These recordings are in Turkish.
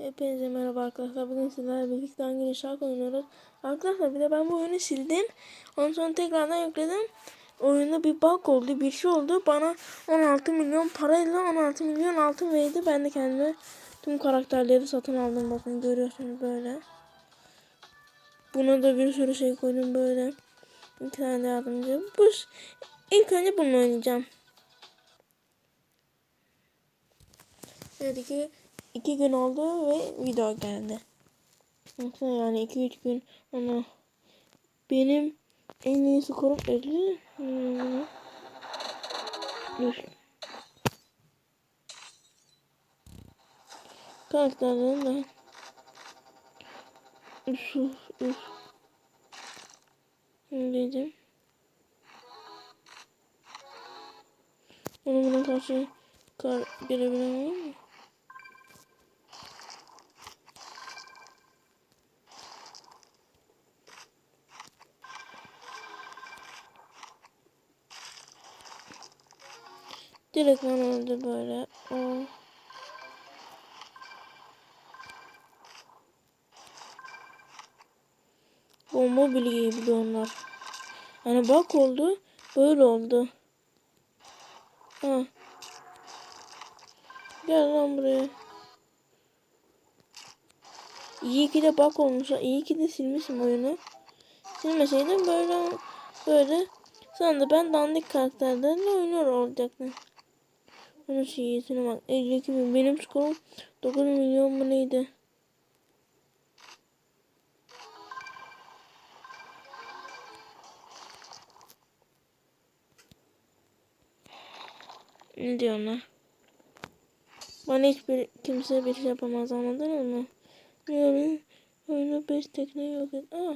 Hepinize merhaba arkadaşlar. Bugün sizlerle birlikte hangi şarkı oynuyoruz. Arkadaşlar bir de ben bu oyunu sildim. Ondan sonra tekrardan yükledim. Oyunda bir bug oldu, bir şey oldu. Bana 16 milyon parayla 16 milyon altın verdi. Ben de kendime tüm karakterleri satın aldım. Bakın görüyorsunuz böyle. Buna da bir sürü şey koydum böyle. İki tane yardımcı. Bu ilk önce bunu oynayacağım. Evet iki, iki gün oldu ve video geldi. Yani iki üç gün ama benim en iyi skorum 50. Hmm. Dur. Karakterlerim de. Üf üf diyeceğim? Onu buna karşı kar gelebilen var Direkt bana öldü böyle. Aa. Bomba bile yiyebiliyor onlar. Yani bak oldu. Böyle oldu. Ha. Gel lan buraya. İyi ki de bak olmuş. İyi ki de silmişim oyunu. Silmeseydim böyle böyle sonra da ben dandik karakterlerle oynuyor olacaktım. Onun şeysine bak. 52 bin. Benim skorum 9 milyon mu neydi? Ne diyorlar? Bana hiçbir kimse bir şey yapamaz anladın mı? Yani oyunu 5 tekne yok et. Aa.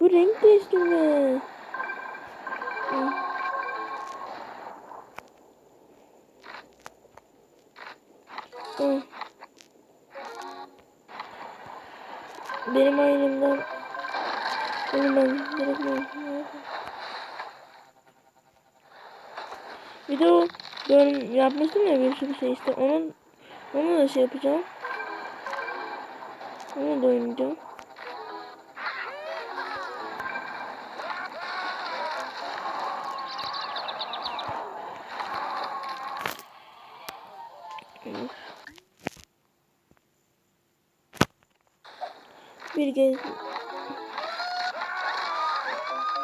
Bu renk değiştirme. Benim ailemden benim ben direkt ben Bir de o ben yapmıştım ya bir sürü şey işte onun onu da şey yapacağım. Onu da oynayacağım. Bir kez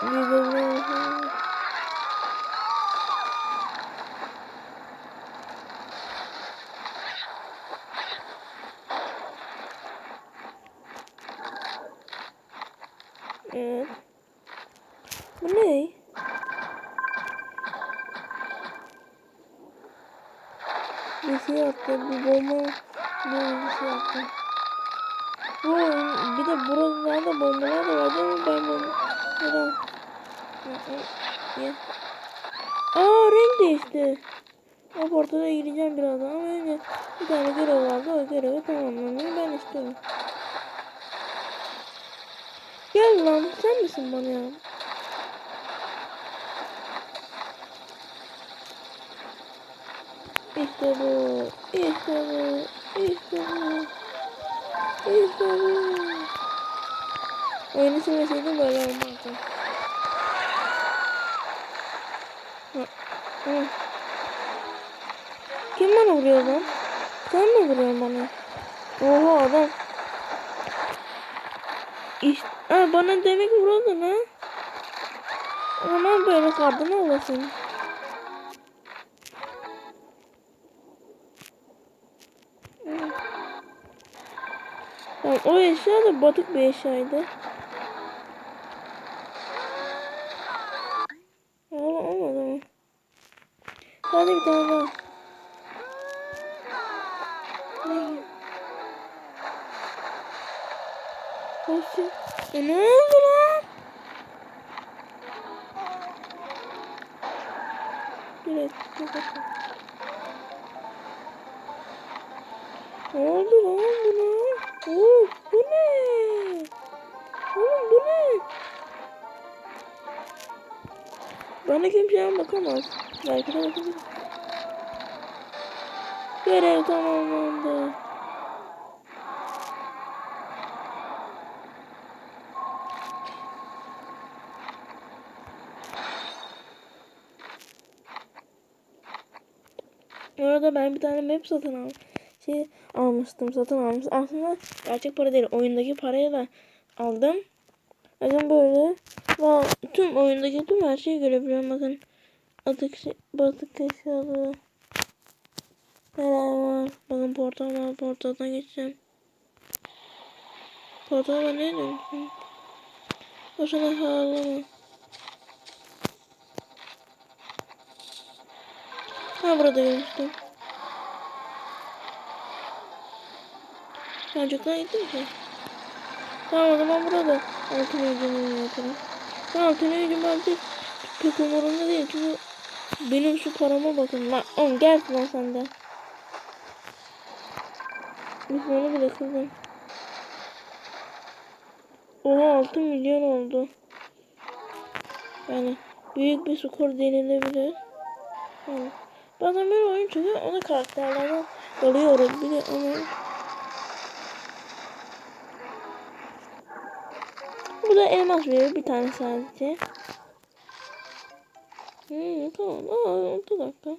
bir Evet. Bu ne? Bir şey yaptı. Bir bomba. Bir şey yaptı. Bu oyun bir de buralarda bombalar da vardı ama ben bomba neden ya. Aa renk değişti. O portada gireceğim birazdan ama önce bir tane görev vardı o görevi tamamlamayı ben istiyorum. Gel lan sen misin bana ya? İşte bu, işte bu, işte bu. Oyunu silmeseydim böyle olmazdı. Kim bana vuruyor lan? Sen mi vuruyorsun bana? Oha adam. İşte, ha, bana demek vuruldun ha? O zaman böyle kaldı ne olasın? O eşya da batık bir eşyaydı. Ama olmadı mı? Hadi bir tane daha. Hoşça. E, ne oldu lan? Kapatalım. Ne oldu lan buna? Oo, bu ne? Oğlum bu ne? Bana kimse bakamaz. Belki de bakabilir. Görev tamamlandı. Bu arada ben bir tane map satın al şey almıştım satın almıştım. Aslında gerçek para değil. Oyundaki parayı da aldım. Bakın böyle. Tüm oyundaki tüm her şeyi görebiliyorum. Bakın atık şey, batık eşyaları. Neler var? Bakın portal var. Portaldan geçeceğim. Portal var ne diyorsun? Boşuna harlama. Ha burada görmüştüm. Ben gittim ki. Tamam o zaman burada. Altın ödümünü yapalım. Ben altın ödümü artık pek umurumda değil. Çünkü benim şu parama bakın. Lan oğlum gel lan sen de. Mikrofonu bile kırdım. Oha 6 milyon oldu. Yani büyük bir skor denilebilir. Yani bazen bir oyun çıkıyor onu karakterlerden dolayı olabilir ama Bu da elmas veriyor bir tane sadece. Hmm, tamam. Aa, 6 dakika.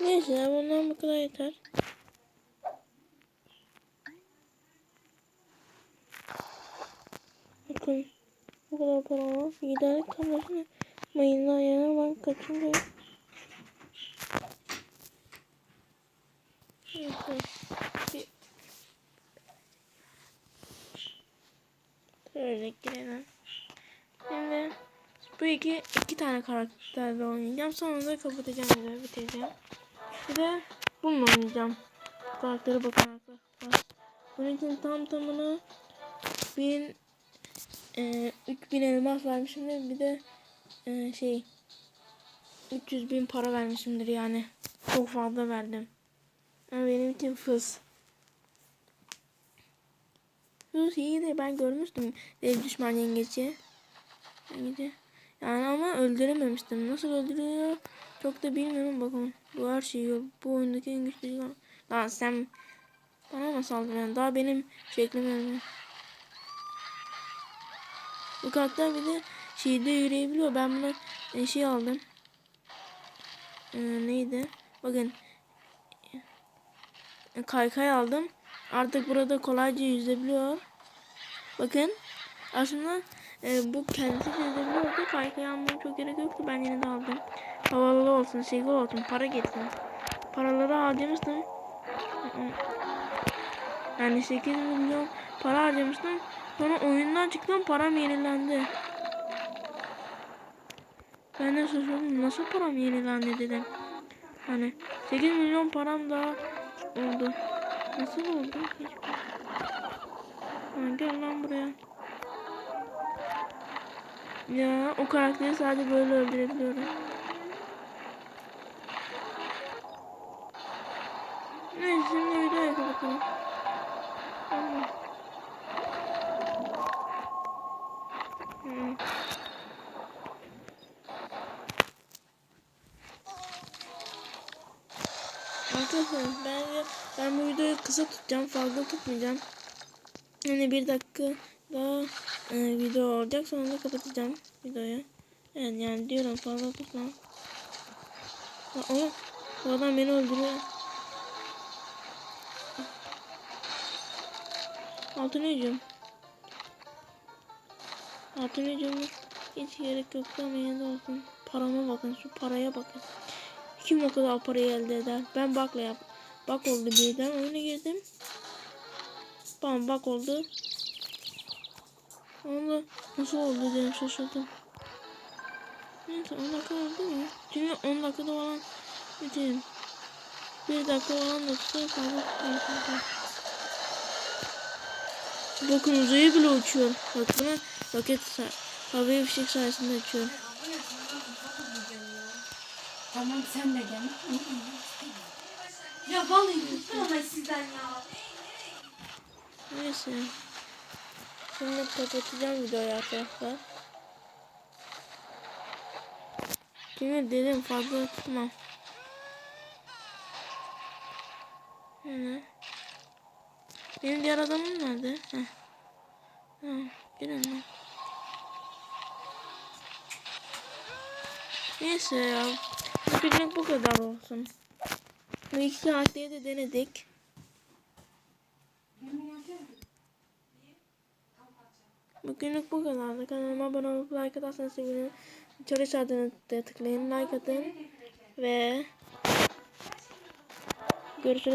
Neyse bundan bu kadar yeter. Bakın kadar para var. Giderlik tablasını mayınla ayağına ben kaçıncı. Neyse. Şöyle girelim. Şimdi bu iki, iki tane karakterle oynayacağım. Sonra da kapatacağım ve bitireceğim. Bir de bununla oynayacağım. Karaktere bakın arkadaşlar. Bunun için tam tamına bin e, 3000 elmas vermişimdir. Bir de e, şey 300 bin para vermişimdir yani. Çok fazla verdim. Yani benim için fıs. Fıs iyi de ben görmüştüm. Dev düşman yengeci. Yengeci. Yani ama öldürememiştim. Nasıl öldürüyor çok da bilmiyorum. Bakın bu her şey yok. Bu oyundaki en güçlü Lan sen bana mı saldırıyorsun? Daha benim şeklim öyle. Bu karakter bir de şeyde yürüyebiliyor. Ben buna e, şey aldım. Ee, neydi? Bakın. E, kaykay aldım. Artık burada kolayca yüzebiliyor. Bakın. Aslında e, bu kendisi yüzebiliyordu. Kaykay almam çok gerek yoktu. Ben yine de aldım. Havalı olsun, şeyli olsun, para getirsin. Paraları harcamıştım. Yani 8 milyon para harcamıştım. Sonra oyundan çıktım param yenilendi. Ben de şaşırdım nasıl param yenilendi dedim. Hani 8 milyon param daha oldu. Nasıl oldu? Hiç ha, gel lan buraya. Ya o karakteri sadece böyle öldürebiliyorum. Neyse şimdi videoyu kapatalım. Ben bu videoyu kısa tutacağım. Fazla tutmayacağım. Yani bir dakika daha e, video olacak. Sonra da kapatacağım videoyu. Evet yani diyorum fazla tutma. Ama bu adam beni öldürüyor. Altın yiyeceğim. Altın yiyeceğim. Hiç gerek yok ama yine de olsun. Parama bakın şu paraya bakın. Kim o kadar parayı elde eder? Ben bakla yap. Bak oldu birden oyuna girdim. Tamam bak oldu. Onda nasıl oldu diye şaşırdım. Neyse 10 dakika oldu mu? Çünkü 10 dakikada falan bitirin. 1 dakika falan da tutar fazla. Bakın uzaya bile uçuyor. Bak buna roket havai fişek sayesinde uçuyor. Tamam sen de gel. Ya vallahi bıktım ama sizden ya. Neyse. Şimdi kapatacağım videoyu arkadaşlar. Şimdi dedim fazla tutmam. Ne? Benim diğer adamım nerede? Heh. Ha, gelin lan. Neyse ya. Bugünlük bu kadar olsun. Bu iki saatliği de denedik. Bugünlük bu kadardı. Kanalıma abone olup like atarsanız sevinirim. Çarı işaretine de tıklayın, like atın ve görüşürüz.